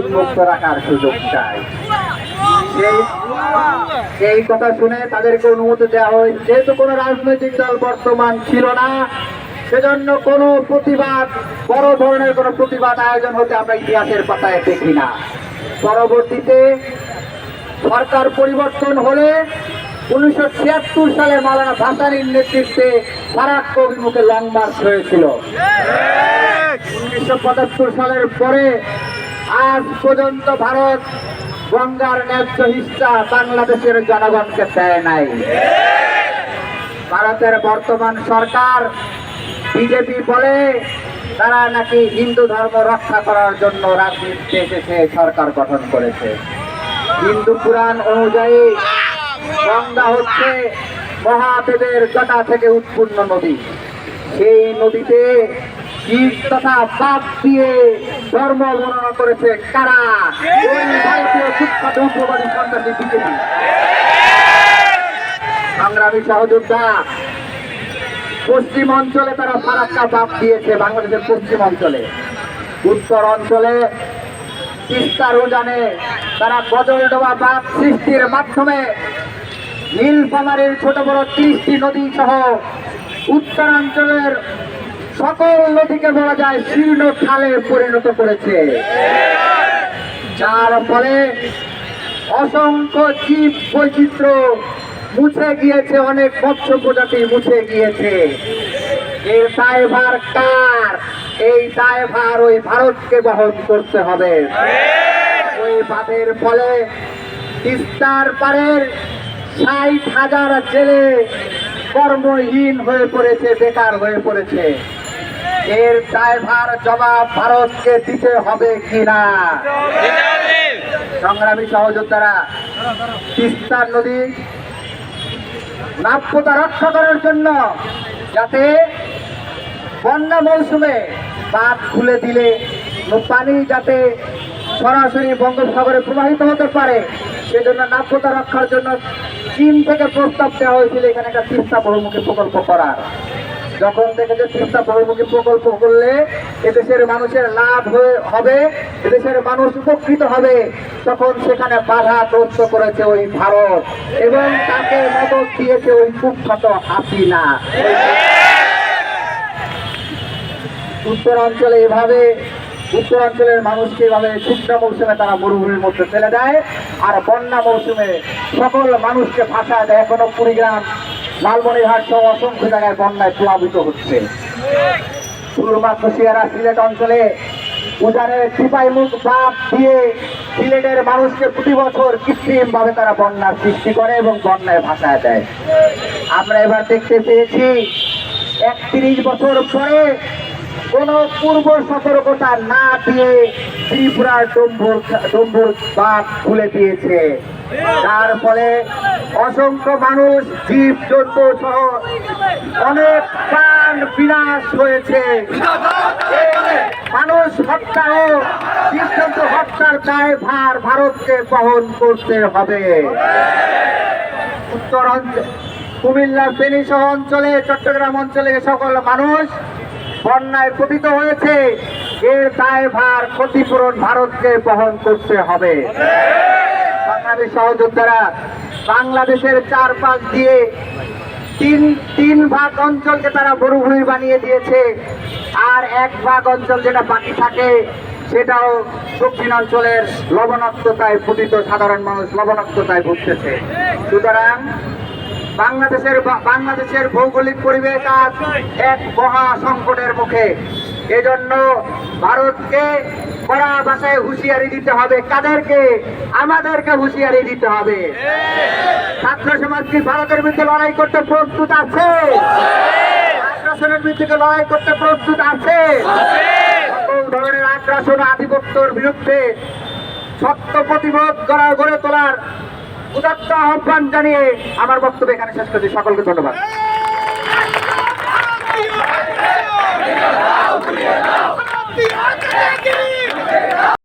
উন্মুক্ত রাখার সুযোগ চাই। সেই কথা শুনে তাদেরকে অনুমতি দেওয়া হয়। যেহেতু কোনো রাজনৈতিক দল বর্তমান ছিল না সেজন্য কোনো প্রতিবাদ বড় ধরনের কোনো প্রতিবাদ আয়োজন হতে আমরা ইতিহাসের পাতায় দেখি না। পরবর্তীতে সরকার পরিবর্তন হলে উনিশশো ছিয়াত্তর সালে মালানা ভাসানির নেতৃত্বে ফারাক্ক অভিমুখে লং মার্চ হয়েছিল। উনিশশো পঁচাত্তর সালের পরে আজ পর্যন্ত ভারত গঙ্গার ন্যায্য হিস্সা বাংলাদেশের জনগণকে দেয় নাই। ভারতের বর্তমান সরকার, বিজেপি বলে তারা নাকি হিন্দু ধর্ম রক্ষা করার জন্য রাজনীতিতে এসেছে, সরকার গঠন করেছে। হিন্দু পুরাণ অনুযায়ী গঙ্গা হচ্ছে মহাদেবের জটা থেকে উৎপন্ন নদী। সেই নদীতে ঈদ তথা পাপ দিয়ে ধর্ম বর্ণনা করেছে কারা? ভারতীয় সুখ্যাত উগ্রবাদী সন্ত্রাসী বিজেপি। সংগ্রামী সহযোদ্ধা পশ্চিম অঞ্চলে তারা ফারাক্কা বাপ দিয়েছে বাংলাদেশের পশ্চিম অঞ্চলে। উত্তর অঞ্চলে তিস্তার উজানে তারা গজলডোবা বাপ সৃষ্টির মাধ্যমে নীলফামারীর ছোট বড় তিরিশটি নদী সহ উত্তরাঞ্চলের সকল নদীকে বলা যায় শীর্ণ খালে পরিণত করেছে। যার ফলে অসংখ্য জীব বৈচিত্র্য মুছে গিয়েছে, অনেক মৎস্য প্রজাতি মুছে গিয়েছে। এর দায়ভার কার? এই দায়ভার ওই ভারতকে বহন করতে হবে। ওই বাঁধের ফলে তিস্তার পারের ষাট হাজার জেলে কর্মহীন হয়ে পড়েছে, বেকার হয়ে পড়েছে। এর ড্রাইভার জবাব ভারতকে দিতে হবে কিনা? সংগ্রামী সহযোদ্ধারা তিস্তার নদী নাপ্যতা রক্ষা করার জন্য যাতে বন্যা মৌসুমে বাঁধ খুলে দিলে পানি যাতে সরাসরি বঙ্গোপসাগরে প্রবাহিত হতে পারে, সেজন্য নাপ্যতা রক্ষার জন্য চীন থেকে প্রস্তাব দেওয়া হয়েছিল। এখানে একটা তিস্তা বহুমুখী প্রকল্প করার। যখন দেখেছে তিস্তা বহুমুখী প্রকল্প করলে, এদেশের মানুষের লাভ হবে, এদেশের মানুষ উপকৃত হবে, তখন সেখানে বাধা প্রস্ত করেছে ওই ভারত। এবং তাকে মদত দিয়েছে ওই কুখ্যাত হাসিনা। উত্তরাঞ্চলে এভাবে, উত্তরাঞ্চলের মানুষকে এভাবে শুকনা মৌসুমে তারা মরুভূমির মধ্যে ফেলে দেয়, আর বন্যা মৌসুমে সকল মানুষকে ভাষায় দেয়, এখনও কুড়িগ্রাম লালমনিরহাট সহ অসংখ্য জায়গায় বন্যায় প্লাবিত হচ্ছে। সুরমা কুশিয়ারা সিলেট অঞ্চলে উজানের সিপাই মুখ বাপ দিয়ে সিলেটের মানুষকে প্রতি বছর কৃত্রিম ভাবে তারা বন্যার সৃষ্টি করে এবং বন্যায় ভাষায় দেয়। আমরা এবার দেখতে পেয়েছি, একত্রিশ বছর পরে কোন পূর্ব সতর্কতা না দিয়ে ত্রিপুরার ডম্বুর ডম্বুর বাঁধ খুলে দিয়েছে। যার ফলে অসংখ্য মানুষ জীব জন্তু সহ অনেক প্রাণ বিনাশ হয়েছে। মানুষ হত্যা ও জীবজন্তু হত্যার দায় ভার ভারতকে বহন করতে হবে। উত্তরাঞ্চল কুমিল্লা ফেনী সহ অঞ্চলে, চট্টগ্রাম অঞ্চলে সকল মানুষ বন্যায় পতিত হয়েছে, এর দায় ভার ক্ষতিপূরণ ভারতকে বহন করতে হবে। বাংলাদেশ সহযোদ্ধারা বাংলাদেশের চারপাশ দিয়ে তিন তিন ভাগ অঞ্চলকে তারা মরুভূমি বানিয়ে দিয়েছে, আর এক ভাগ অঞ্চল যেটা বাকি থাকে, সেটাও দক্ষিণাঞ্চলের লবণাক্ততায় পতিত সাধারণ মানুষ লবণাক্ততায় ভুগতেছে। সুতরাং বাংলাদেশের বাংলাদেশের ভৌগোলিক পরিবেশ আজ এক মহা সংকটের মুখে। এজন্য ভারতকে কড়া ভাষায় হুঁশিয়ারি দিতে হবে। কাদেরকে? আমাদেরকে হুঁশিয়ারি দিতে হবে। ছাত্র সমাজ কি ভারতের বিরুদ্ধে লড়াই করতে প্রস্তুত আছে? আগ্রাসনের বিরুদ্ধে লড়াই করতে প্রস্তুত আছে? সকল ধরনের আগ্রাসন, আধিপত্যর বিরুদ্ধে সত্য প্রতিরোধ করা গড়ে তোলার উদাত্ত আহ্বান জানিয়ে আমার বক্তব্য এখানে শেষ করছি সকলকে ধন্যবাদ.